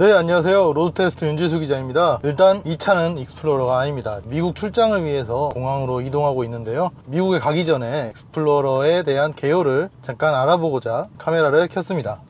네 안녕하세요. 로드테스트 윤지수 기자입니다. 일단 이 차는 익스플로러가 아닙니다. 미국 출장을 위해서 공항으로 이동하고 있는데요. 미국에 가기 전에 익스플로러에 대한 개요를 잠깐 알아보고자 카메라를 켰습니다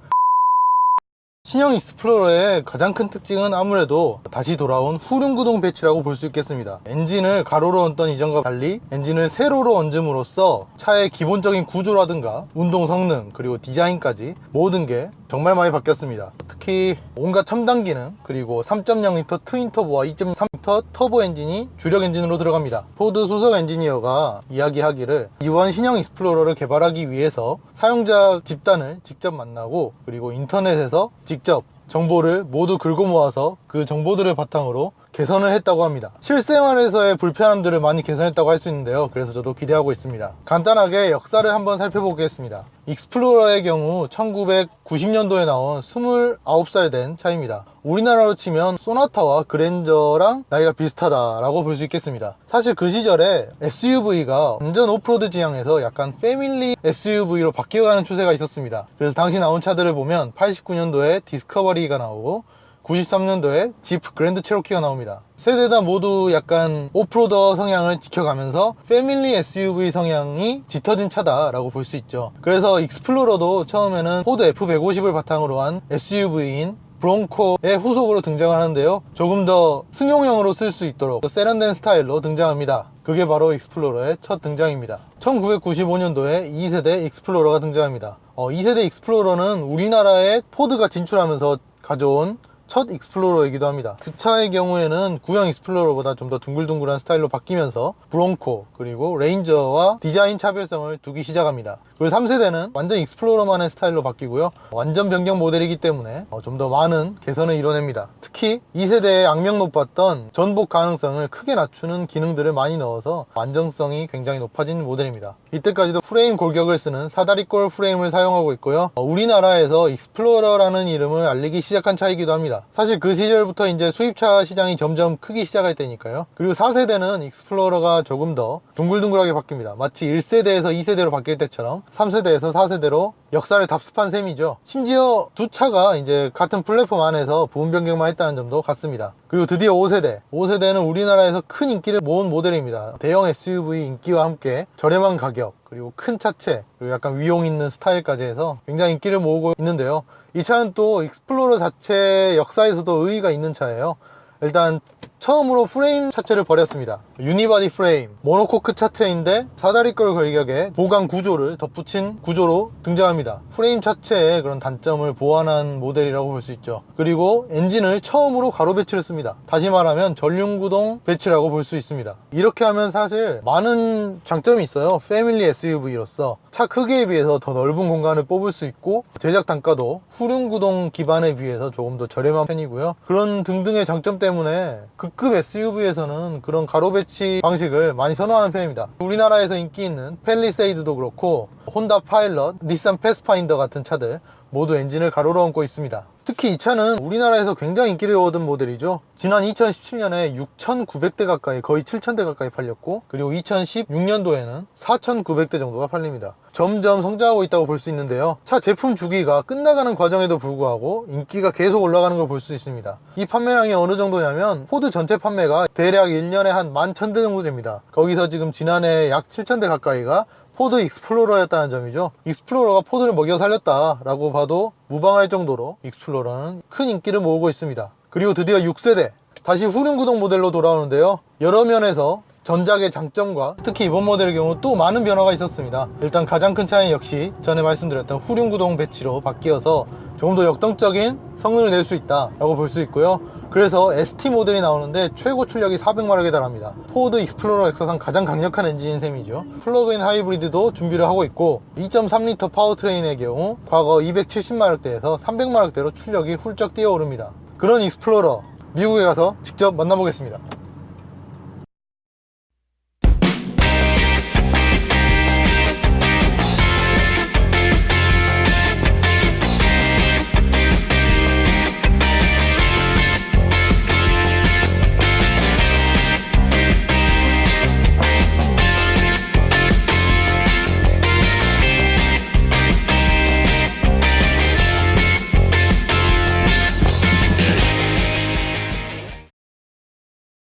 신형 익스플로러의 가장 큰 특징은 아무래도 다시 돌아온 후륜구동 배치라고 볼 수 있겠습니다. 엔진을 가로로 얹던 이전과 달리 엔진을 세로로 얹음으로써 차의 기본적인 구조라든가 운동 성능 그리고 디자인까지 모든 게 정말 많이 바뀌었습니다. 특히 온갖 첨단 기능 그리고 3.0L 트윈 터보와 2.3L 터보 엔진이 주력 엔진으로 들어갑니다. 포드 수석 엔지니어가 이야기하기를 이번 신형 익스플로러를 개발하기 위해서 사용자 집단을 직접 만나고 그리고 인터넷에서 직접 정보를 모두 긁어 모아서 그 정보들을 바탕으로 개선을 했다고 합니다. 실생활에서의 불편함들을 많이 개선했다고 할 수 있는데요. 그래서 저도 기대하고 있습니다. 간단하게 역사를 한번 살펴보겠습니다. 익스플로러의 경우 1990년도에 나온 29살 된 차입니다. 우리나라로 치면 소나타와 그랜저랑 나이가 비슷하다라고 볼 수 있겠습니다. 사실 그 시절에 SUV가 완전 오프로드 지향에서 약간 패밀리 SUV로 바뀌어가는 추세가 있었습니다. 그래서 당시 나온 차들을 보면 89년도에 디스커버리가 나오고 93년도에 지프 그랜드 체로키가 나옵니다. 세대 다 모두 약간 오프로더 성향을 지켜가면서 패밀리 SUV 성향이 짙어진 차다 라고 볼 수 있죠. 그래서 익스플로러도 처음에는 포드 F150을 바탕으로 한 SUV인 브론코의 후속으로 등장을 하는데요. 조금 더 승용형으로 쓸 수 있도록 세련된 스타일로 등장합니다. 그게 바로 익스플로러의 첫 등장입니다. 1995년도에 2세대 익스플로러가 등장합니다. 어, 2세대 익스플로러는 우리나라에 포드가 진출하면서 가져온 첫 익스플로러이기도 합니다. 그 차의 경우에는 구형 익스플로러보다 좀 더 둥글둥글한 스타일로 바뀌면서 브론코 그리고 레인저와 디자인 차별성을 두기 시작합니다. 그리고 3세대는 완전 익스플로러만의 스타일로 바뀌고요. 완전 변경 모델이기 때문에 어, 좀더 많은 개선을 이뤄냅니다. 특히 2세대의 악명 높았던 전복 가능성을 크게 낮추는 기능들을 많이 넣어서 안정성이 굉장히 높아진 모델입니다. 이때까지도 프레임 골격을 쓰는 사다리꼴 프레임을 사용하고 있고요. 어, 우리나라에서 익스플로러라는 이름을 알리기 시작한 차이기도 합니다. 사실 그 시절부터 이제 수입차 시장이 점점 크기 시작할 때니까요. 그리고 4세대는 익스플로러가 조금 더 둥글둥글하게 바뀝니다. 마치 1세대에서 2세대로 바뀔 때처럼 3세대에서 4세대로 역사를 답습한 셈이죠. 심지어 두 차가 이제 같은 플랫폼 안에서 부분 변경만 했다는 점도 같습니다. 그리고 드디어 5세대. 5세대는 우리나라에서 큰 인기를 모은 모델입니다. 대형 SUV 인기와 함께 저렴한 가격, 그리고 큰 차체, 그리고 약간 위용 있는 스타일까지 해서 굉장히 인기를 모으고 있는데요. 이 차는 또 익스플로러 자체 역사에서도 의의가 있는 차예요. 일단 처음으로 프레임 차체를 버렸습니다. 유니바디 프레임, 모노코크 차체인데 사다리꼴 골격에 보강 구조를 덧붙인 구조로 등장합니다. 프레임 차체의 그런 단점을 보완한 모델이라고 볼 수 있죠. 그리고 엔진을 처음으로 가로 배치를 씁니다. 다시 말하면 전륜구동 배치라고 볼 수 있습니다. 이렇게 하면 사실 많은 장점이 있어요. 패밀리 SUV로서 차 크기에 비해서 더 넓은 공간을 뽑을 수 있고 제작 단가도 후륜구동 기반에 비해서 조금 더 저렴한 편이고요. 그런 등등의 장점 때문에 극급 SUV에서는 그런 가로 배치 방식을 많이 선호하는 편입니다. 우리나라에서 인기 있는 펠리세이드도 그렇고 혼다 파일럿, 닛산 패스파인더 같은 차들 모두 엔진을 가로로 얹고 있습니다. 특히 이 차는 우리나라에서 굉장히 인기를 얻은 모델이죠. 지난 2017년에 6,900대 가까이, 거의 7,000대 가까이 팔렸고, 그리고 2016년도에는 4,900대 정도가 팔립니다. 점점 성장하고 있다고 볼 수 있는데요. 차 제품 주기가 끝나가는 과정에도 불구하고 인기가 계속 올라가는 걸 볼 수 있습니다. 이 판매량이 어느 정도냐면, 포드 전체 판매가 대략 1년에 한 11,000대 정도 됩니다. 거기서 지금 지난해 약 7,000대 가까이가 포드 익스플로러였다는 점이죠. 익스플로러가 포드를 먹여 살렸다라고 봐도 무방할 정도로 익스플로러는 큰 인기를 모으고 있습니다. 그리고 드디어 6세대 다시 후륜구동 모델로 돌아오는데요. 여러 면에서 전작의 장점과 특히 이번 모델의 경우 또 많은 변화가 있었습니다. 일단 가장 큰 차이 역시 전에 말씀드렸던 후륜구동 배치로 바뀌어서 조금 더 역동적인 성능을 낼 수 있다라고 볼 수 있고요. 그래서 ST 모델이 나오는데 최고 출력이 400마력에 달합니다. 포드 익스플로러 역사상 가장 강력한 엔진인 셈이죠. 플러그인 하이브리드도 준비를 하고 있고 2.3L 파워트레인의 경우 과거 270마력대에서 300마력대로 출력이 훌쩍 뛰어오릅니다. 그런 익스플로러 미국에 가서 직접 만나보겠습니다.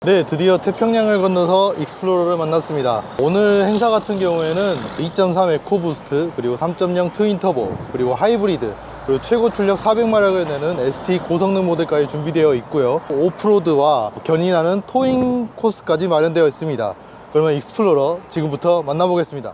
네, 드디어 태평양을 건너서 익스플로러를 만났습니다. 오늘 행사 같은 경우에는 2.3 에코 부스트, 그리고 3.0 트윈 터보, 그리고 하이브리드, 그리고 최고 출력 400마력을 내는 ST 고성능 모델까지 준비되어 있고요. 오프로드와 견인하는 토잉 코스까지 마련되어 있습니다. 그러면 익스플로러 지금부터 만나보겠습니다.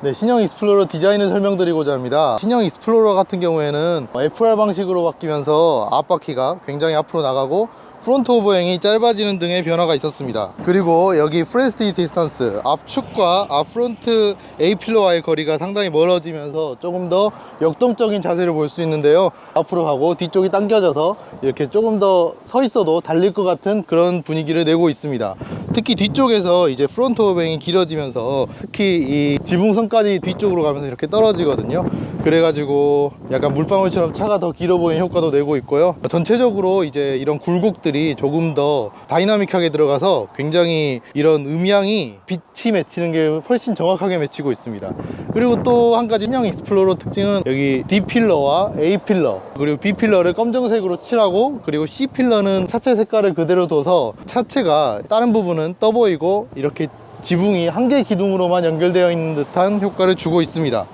네, 신형 익스플로러 디자인을 설명드리고자 합니다. 신형 익스플로러 같은 경우에는 FR 방식으로 바뀌면서 앞바퀴가 굉장히 앞으로 나가고 프론트 오버행이 짧아지는 등의 변화가 있었습니다. 그리고 여기 프레스티 디스턴스 앞축과 앞 프론트 A 필러와의 거리가 상당히 멀어지면서 조금 더 역동적인 자세를 볼 수 있는데요. 앞으로 가고 뒤쪽이 당겨져서 이렇게 조금 더 서 있어도 달릴 것 같은 그런 분위기를 내고 있습니다. 특히 뒤쪽에서 이제 프론트 오버행이 길어지면서 특히 이 지붕선까지 뒤쪽으로 가면서 이렇게 떨어지거든요. 그래가지고 약간 물방울처럼 차가 더 길어 보이는 효과도 내고 있고요. 전체적으로 이제 이런 굴곡들 이 조금 더 다이나믹하게 들어가서 굉장히 이런 음향이 빛이 맺히는 게 훨씬 정확하게 맺히고 있습니다. 그리고 또 한 가지 신형 익스플로러 특징은 여기 D 필러와 A 필러 그리고 B 필러를 검정색으로 칠하고 그리고 C 필러는 차체 색깔을 그대로 둬서 차체가 다른 부분은 떠 보이고 이렇게 지붕이 한 개 기둥으로만 연결되어 있는 듯한 효과를 주고 있습니다.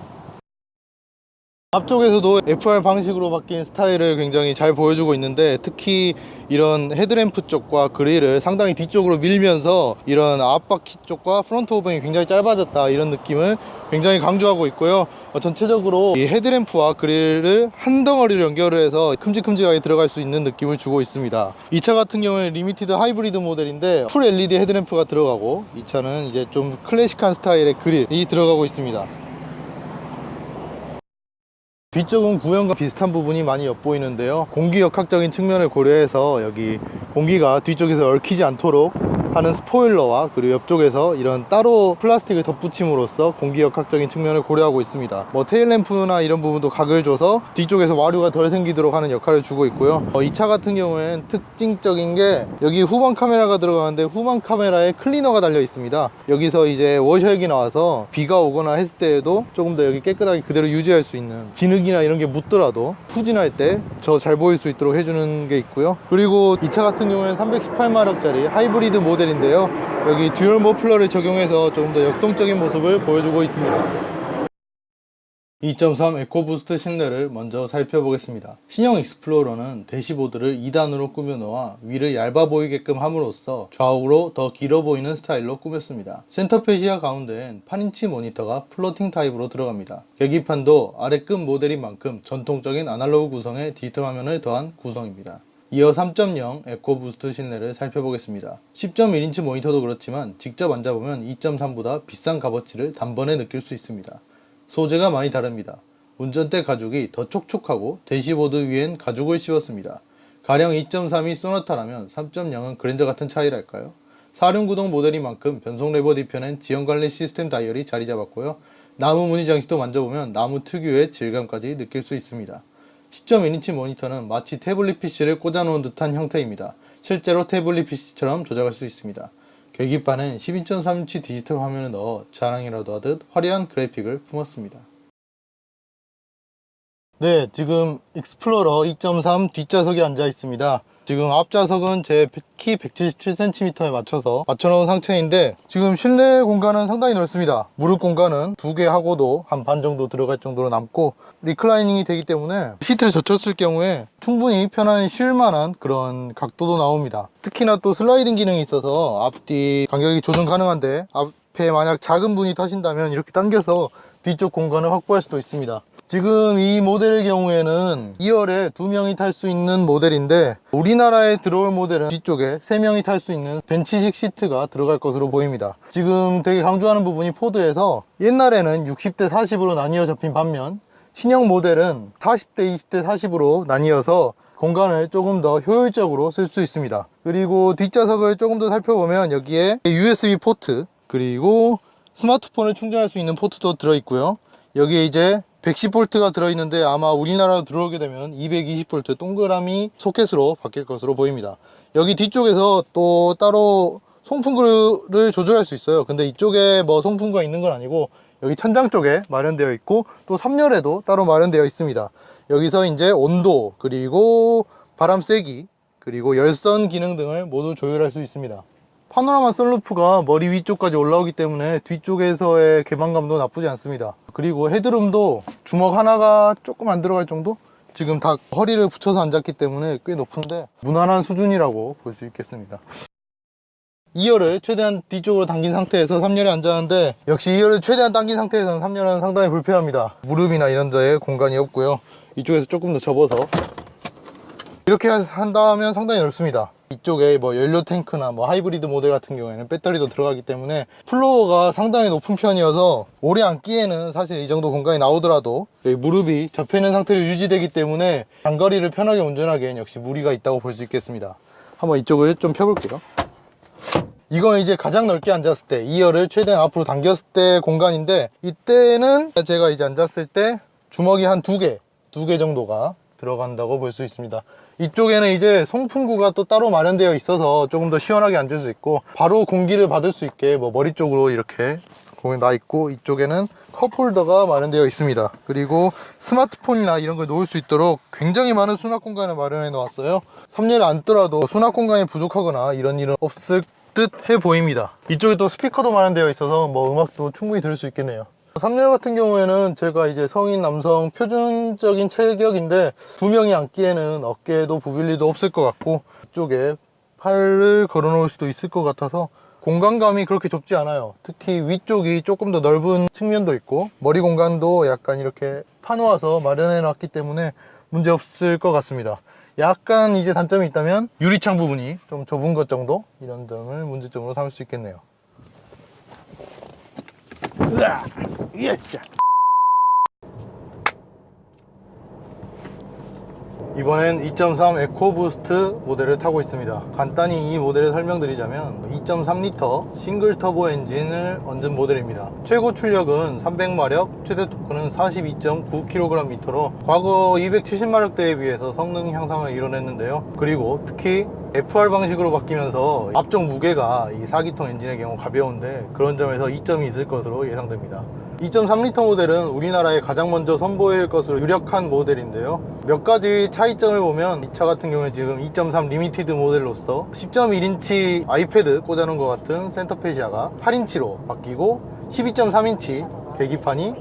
앞쪽에서도 FR 방식으로 바뀐 스타일을 굉장히 잘 보여주고 있는데 특히 이런 헤드램프 쪽과 그릴을 상당히 뒤쪽으로 밀면서 이런 앞바퀴 쪽과 프론트 오버이 굉장히 짧아졌다 이런 느낌을 굉장히 강조하고 있고요. 어, 전체적으로 이 헤드램프와 그릴을 한 덩어리로 연결을 해서 큼직큼직하게 들어갈 수 있는 느낌을 주고 있습니다. 이 차 같은 경우에 리미티드 하이브리드 모델인데 풀 LED 헤드램프가 들어가고 이 차는 이제 좀 클래식한 스타일의 그릴이 들어가고 있습니다 뒤쪽은 구형과 비슷한 부분이 많이 엿보이는데요. 공기 역학적인 측면을 고려해서 여기 공기가 뒤쪽에서 얽히지 않도록 하는 스포일러와 그리고 옆쪽에서 이런 따로 플라스틱을 덧붙임으로써 공기 역학적인 측면을 고려하고 있습니다. 뭐 테일램프나 이런 부분도 각을 줘서 뒤쪽에서 와류가 덜 생기도록 하는 역할을 주고 있고요. 어, 이차 같은 경우엔 특징적인 게 여기 후방 카메라가 들어가는데 후방 카메라에 클리너가 달려 있습니다. 여기서 이제 워셔액이 나와서 비가 오거나 했을 때에도 조금 더 여기 깨끗하게 그대로 유지할 수 있는 진흙이나 이런 게 묻더라도 후진할 때 저 잘 보일 수 있도록 해주는 게 있고요. 그리고 이 차 같은 경우에는 318마력짜리 하이브리드 모델 인데요 여기 듀얼 머플러를 적용해서 조금 더 역동적인 모습을 보여주고 있습니다 2.3 에코부스트 실내를 먼저 살펴보겠습니다. 신형 익스플로러는 대시보드를 2단으로 꾸며 놓아 위를 얇아 보이게끔 함으로써 좌우로 더 길어 보이는 스타일로 꾸몄습니다. 센터페시아 가운데엔 8인치 모니터가 플로팅 타입으로 들어갑니다. 계기판도 아래 끝 모델인 만큼 전통적인 아날로그 구성에 디지털 화면을 더한 구성입니다. 이어 3.0 에코부스트 실내를 살펴보겠습니다. 10.1인치 모니터도 그렇지만 직접 앉아보면 2.3보다 비싼 값어치를 단번에 느낄 수 있습니다. 소재가 많이 다릅니다. 운전대 가죽이 더 촉촉하고 대시보드 위엔 가죽을 씌웠습니다. 가령 2.3이 소나타라면 3.0은 그랜저 같은 차이랄까요? 사륜구동 모델인 만큼 변속 레버 뒤편엔 지연관리 시스템 다이얼이 자리 잡았고요. 나무 무늬 장식도 만져보면 나무 특유의 질감까지 느낄 수 있습니다. 10.1인치 모니터는 마치 태블릿 PC를 꽂아놓은 듯한 형태입니다. 실제로 태블릿 PC처럼 조작할 수 있습니다. 계기판엔 12.3인치 디지털 화면을 넣어 자랑이라도 하듯 화려한 그래픽을 품었습니다. 네, 지금 익스플로러 2.3 뒷좌석에 앉아 있습니다. 지금 앞좌석은 제 키 177cm에 맞춰서 맞춰놓은 상태인데 지금 실내 공간은 상당히 넓습니다. 무릎 공간은 두 개 하고도 한 반 정도 들어갈 정도로 남고 리클라이닝이 되기 때문에 시트를 젖혔을 경우에 충분히 편안히 쉴 만한 그런 각도도 나옵니다. 특히나 또 슬라이딩 기능이 있어서 앞뒤 간격이 조정 가능한데 앞에 만약 작은 분이 타신다면 이렇게 당겨서 뒤쪽 공간을 확보할 수도 있습니다. 지금 이 모델의 경우에는 2열에 두 명이 탈 수 있는 모델인데 우리나라에 들어올 모델은 뒤쪽에 세 명이 탈 수 있는 벤치식 시트가 들어갈 것으로 보입니다. 지금 되게 강조하는 부분이 포드에서 옛날에는 60대 40으로 나뉘어 잡힌 반면 신형 모델은 40대 20대 40으로 나뉘어서 공간을 조금 더 효율적으로 쓸 수 있습니다. 그리고 뒷좌석을 조금 더 살펴보면 여기에 USB 포트 그리고 스마트폰을 충전할 수 있는 포트도 들어있고요. 여기에 이제 110V가 들어있는데 아마 우리나라로 들어오게 되면 220V 동그라미 소켓으로 바뀔 것으로 보입니다. 여기 뒤쪽에서 또 따로 송풍구를 조절할 수 있어요. 근데 이쪽에 뭐 송풍구가 있는 건 아니고 여기 천장 쪽에 마련되어 있고 또 3열에도 따로 마련되어 있습니다. 여기서 이제 온도 그리고 바람 세기 그리고 열선 기능 등을 모두 조율할 수 있습니다. 파노라마 썬루프가 머리 위쪽까지 올라오기 때문에 뒤쪽에서의 개방감도 나쁘지 않습니다. 그리고 헤드룸도 주먹 하나가 조금 안 들어갈 정도? 지금 다 허리를 붙여서 앉았기 때문에 꽤 높은데 무난한 수준이라고 볼 수 있겠습니다. 2열을 최대한 뒤쪽으로 당긴 상태에서 3열에 앉았는데 역시 2열을 최대한 당긴 상태에서는 3열은 상당히 불편합니다. 무릎이나 이런 데에 공간이 없고요. 이쪽에서 조금 더 접어서 이렇게 한다면 상당히 넓습니다. 이쪽에 뭐 연료 탱크나 뭐 하이브리드 모델 같은 경우에는 배터리도 들어가기 때문에 플로어가 상당히 높은 편이어서 오래 앉기에는 사실 이 정도 공간이 나오더라도 무릎이 접혀 있는 상태로 유지되기 때문에 장거리를 편하게 운전하기엔 역시 무리가 있다고 볼 수 있겠습니다. 한번 이쪽을 좀 펴볼게요. 이건 이제 가장 넓게 앉았을 때 2열을 최대한 앞으로 당겼을 때 공간인데 이때는 제가 이제 앉았을 때 주먹이 한 두 개, 두 개 정도가 들어간다고 볼 수 있습니다. 이쪽에는 이제 송풍구가 또 따로 마련되어 있어서 조금 더 시원하게 앉을 수 있고 바로 공기를 받을 수 있게 뭐 머리 쪽으로 이렇게 공이 나 있고 이쪽에는 컵홀더가 마련되어 있습니다. 그리고 스마트폰이나 이런 걸 놓을 수 있도록 굉장히 많은 수납 공간을 마련해 놓았어요. 3열 앉더라도 수납 공간이 부족하거나 이런 일은 없을 듯해 보입니다. 이쪽에 또 스피커도 마련되어 있어서 뭐 음악도 충분히 들을 수 있겠네요. 3열 같은 경우에는 제가 이제 성인 남성 표준적인 체격인데 두 명이 앉기에는 어깨에도 부빌리도 없을 것 같고 이쪽에 팔을 걸어 놓을 수도 있을 것 같아서 공간감이 그렇게 좁지 않아요. 특히 위쪽이 조금 더 넓은 측면도 있고 머리 공간도 약간 이렇게 파놓아서 마련해 놨기 때문에 문제 없을 것 같습니다. 약간 이제 단점이 있다면 유리창 부분이 좀 좁은 것 정도 이런 점을 문제점으로 삼을 수 있겠네요. 으아! 예샤! 이번엔 2.3 에코부스트 모델을 타고 있습니다. 간단히 이 모델을 설명드리자면 2.3L 싱글 터보 엔진을 얹은 모델입니다. 최고 출력은 300마력, 최대 토크는 42.9kgm로 과거 270마력대에 비해서 성능 향상을 이뤄냈는데요. 그리고 특히 FR 방식으로 바뀌면서 앞쪽 무게가 이 4기통 엔진의 경우 가벼운데 그런 점에서 이점이 있을 것으로 예상됩니다. 2.3L 모델은 우리나라에 가장 먼저 선보일 것으로 유력한 모델인데요. 몇 가지 차이점을 보면 이 차 같은 경우에 지금 2.3 리미티드 모델로서 10.1인치 아이패드 꽂아놓은 것 같은 센터페시아가 8인치로 바뀌고 12.3인치 계기판이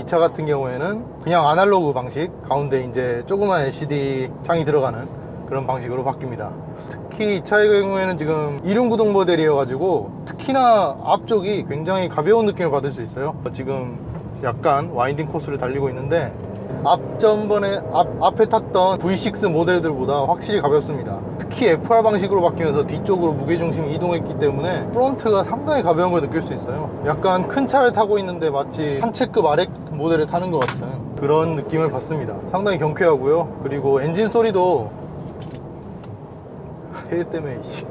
이차 같은 경우에는 그냥 아날로그 방식 가운데 이제 조그만 LCD 창이 들어가는 그런 방식으로 바뀝니다. 특히 이 차의 경우에는 지금 이륜 구동 모델이어 가지고 특히나 앞쪽이 굉장히 가벼운 느낌을 받을 수 있어요. 지금 약간 와인딩 코스를 달리고 있는데 앞전번에 앞, 앞에 탔던 V6 모델들보다 확실히 가볍습니다. 특히 FR 방식으로 바뀌면서 뒤쪽으로 무게중심이 이동했기 때문에 프론트가 상당히 가벼운 걸 느낄 수 있어요. 약간 큰 차를 타고 있는데 마치 한 채급 아래 모델을 타는 것 같은 그런 느낌을 받습니다. 상당히 경쾌하고요. 그리고 엔진 소리도 헤이 때문에 이씨.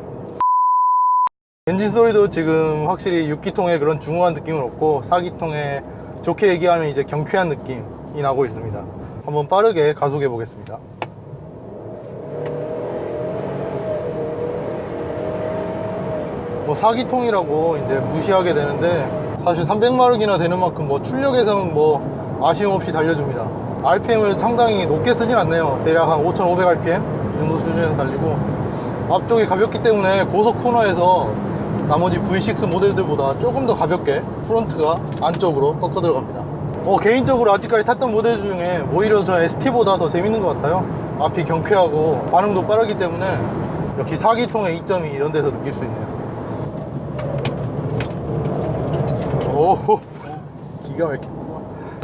엔진 소리도 지금 확실히 6기통의 그런 중후한 느낌은 없고 4기통의 좋게 얘기하면 이제 경쾌한 느낌이 나고 있습니다. 한번 빠르게 가속해 보겠습니다. 뭐 4기통이라고 이제 무시하게 되는데 사실 300마력이나 되는 만큼 뭐 출력에서는 뭐 아쉬움 없이 달려줍니다. RPM을 상당히 높게 쓰진 않네요. 대략 한 5500rpm 이 정도 수준에서 달리고 앞쪽이 가볍기 때문에 고속 코너에서 나머지 V6 모델들보다 조금 더 가볍게 프론트가 안쪽으로 꺾어 들어갑니다. 어, 개인적으로 아직까지 탔던 모델 중에 오히려 저 ST보다 더 재밌는 것 같아요. 앞이 경쾌하고 반응도 빠르기 때문에 역시 4기통의 이점이 이런 데서 느낄 수 있네요. 오 기가 막히네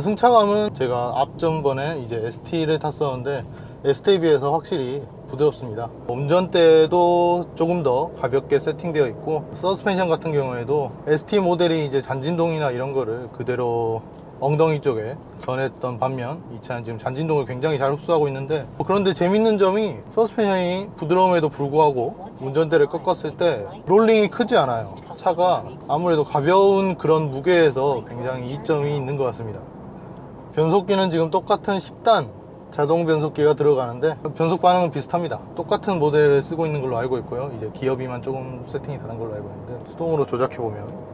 승차감은 제가 앞전번에 이제 ST를 탔었는데 ST에 비해서 확실히 부드럽습니다. 운전대도 조금 더 가볍게 세팅되어 있고 서스펜션 같은 경우에도 ST 모델이 이제 잔진동이나 이런 거를 그대로 엉덩이 쪽에 전했던 반면 이 차는 지금 잔진동을 굉장히 잘 흡수하고 있는데 뭐 그런데 재밌는 점이 서스펜션이 부드러움에도 불구하고 운전대를 꺾었을 때 롤링이 크지 않아요. 차가 아무래도 가벼운 그런 무게에서 굉장히 이점이 있는 것 같습니다. 변속기는 지금 똑같은 10단 자동 변속기가 들어가는데 변속 반응은 비슷합니다 똑같은 모델을 쓰고 있는 걸로 알고 있고요 이제 기어비만 조금 세팅이 다른 걸로 알고 있는데 수동으로 조작해 보면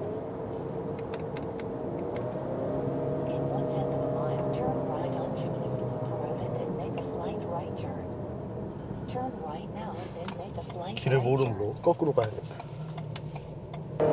길을. 모름으로 거꾸로 가야겠다.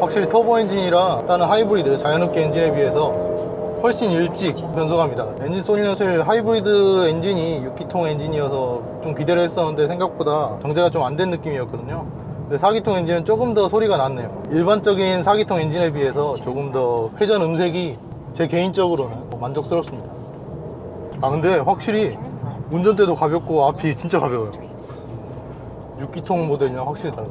확실히 터보 엔진이라 다른 하이브리드 자연흡기 엔진에 비해서 훨씬 일찍 변속합니다. 엔진 소리는 사실 하이브리드 엔진이 6기통 엔진이어서 좀 기대를 했었는데 생각보다 정제가 좀 안 된 느낌이었거든요. 근데 4기통 엔진은 조금 더 소리가 낫네요. 일반적인 4기통 엔진에 비해서 조금 더 회전 음색이 제 개인적으로는 만족스럽습니다. 아 근데 확실히. 운전대도 가볍고 앞이 진짜 가벼워요. 6기통 모델이랑 확실히 달라.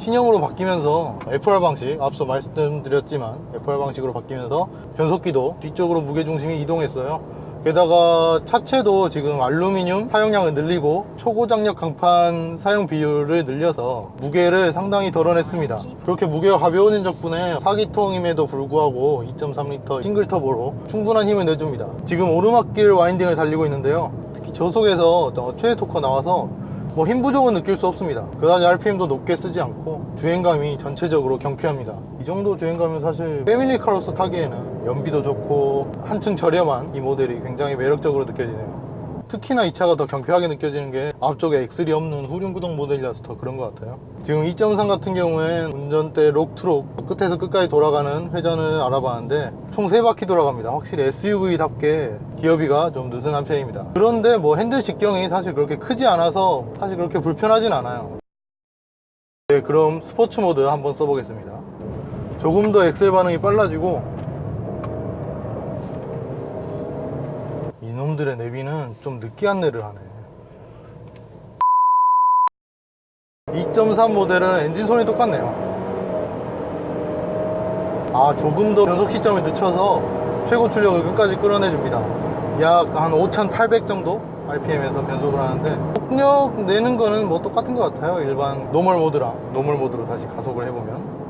신형으로 바뀌면서 FR 방식, 앞서 말씀드렸지만 FR 방식으로 바뀌면서 변속기도 뒤쪽으로 무게중심이 이동했어요. 게다가 차체도 지금 알루미늄 사용량을 늘리고 초고장력 강판 사용 비율을 늘려서 무게를 상당히 덜어냈습니다. 그렇게 무게가 가벼워진 덕분에 4기통임에도 불구하고 2.3L 싱글 터보로 충분한 힘을 내줍니다. 지금 오르막길 와인딩을 달리고 있는데요. 특히 저속에서 어, 최대 토크가 나와서 뭐 힘 부족은 느낄 수 없습니다. 그다지 RPM도 높게 쓰지 않고 주행감이 전체적으로 경쾌합니다. 이 정도 주행감은 사실 패밀리카로서 타기에는 연비도 좋고 한층 저렴한 이 모델이 굉장히 매력적으로 느껴지네요. 특히나 이 차가 더 경쾌하게 느껴지는 게 앞쪽에 엑셀이 없는 후륜 구동 모델이라서 더 그런 것 같아요. 지금 2.3 같은 경우엔 운전대 록트록 끝에서 끝까지 돌아가는 회전을 알아봤는데 총 3바퀴 돌아갑니다. 확실히 SUV답게 기어비가 좀 느슨한 편입니다. 그런데 뭐 핸들 직경이 사실 그렇게 크지 않아서 사실 그렇게 불편하진 않아요. 네, 그럼 스포츠 모드 한번 써보겠습니다. 조금 더 엑셀 반응이 빨라지고 이놈들의 내비는 좀 느끼한 내를 하네. 2.3 모델은 엔진 소리 똑같네요. 아 조금 더 변속 시점을 늦춰서 최고 출력을 끝까지 끌어내줍니다. 약 한 5800 정도 RPM에서 변속을 하는데 속력 내는 거는 뭐 똑같은 것 같아요 일반 노멀 모드랑 노멀 모드로 다시 가속을 해보면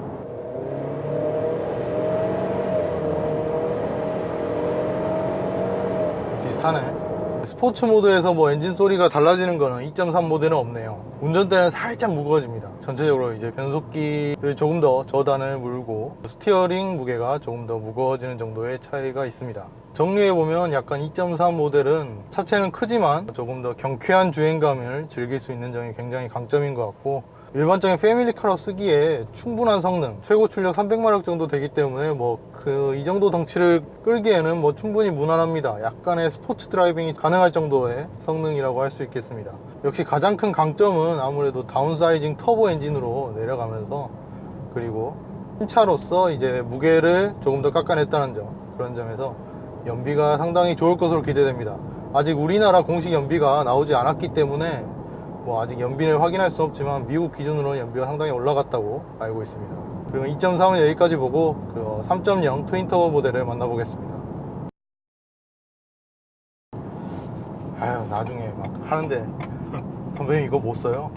비슷하네. 스포츠 모드에서 뭐 엔진 소리가 달라지는 거는 2.3 모델은 없네요. 운전대는 살짝 무거워집니다. 전체적으로 이제 변속기를 조금 더 저단을 물고 스티어링 무게가 조금 더 무거워지는 정도의 차이가 있습니다. 정리해보면 약간 2.3 모델은 차체는 크지만 조금 더 경쾌한 주행감을 즐길 수 있는 점이 굉장히 강점인 것 같고 일반적인 패밀리카로 쓰기에 충분한 성능 최고 출력 300마력 정도 되기 때문에 뭐 그 이 정도 덩치를 끌기에는 뭐 충분히 무난합니다. 약간의 스포츠 드라이빙이 가능할 정도의 성능이라고 할 수 있겠습니다. 역시 가장 큰 강점은 아무래도 다운사이징 터보 엔진으로 내려가면서 그리고 신차로서 이제 무게를 조금 더 깎아냈다는 점 그런 점에서 연비가 상당히 좋을 것으로 기대됩니다. 아직 우리나라 공식 연비가 나오지 않았기 때문에 뭐 아직 연비를 확인할 수 없지만 미국 기준으로 연비가 상당히 올라갔다고 알고 있습니다. 그리고 2.3은 여기까지 보고 그 3.0 트윈 터보 모델을 만나보겠습니다. 아유 나중에 막 하는데 선배님 이거 못 써요.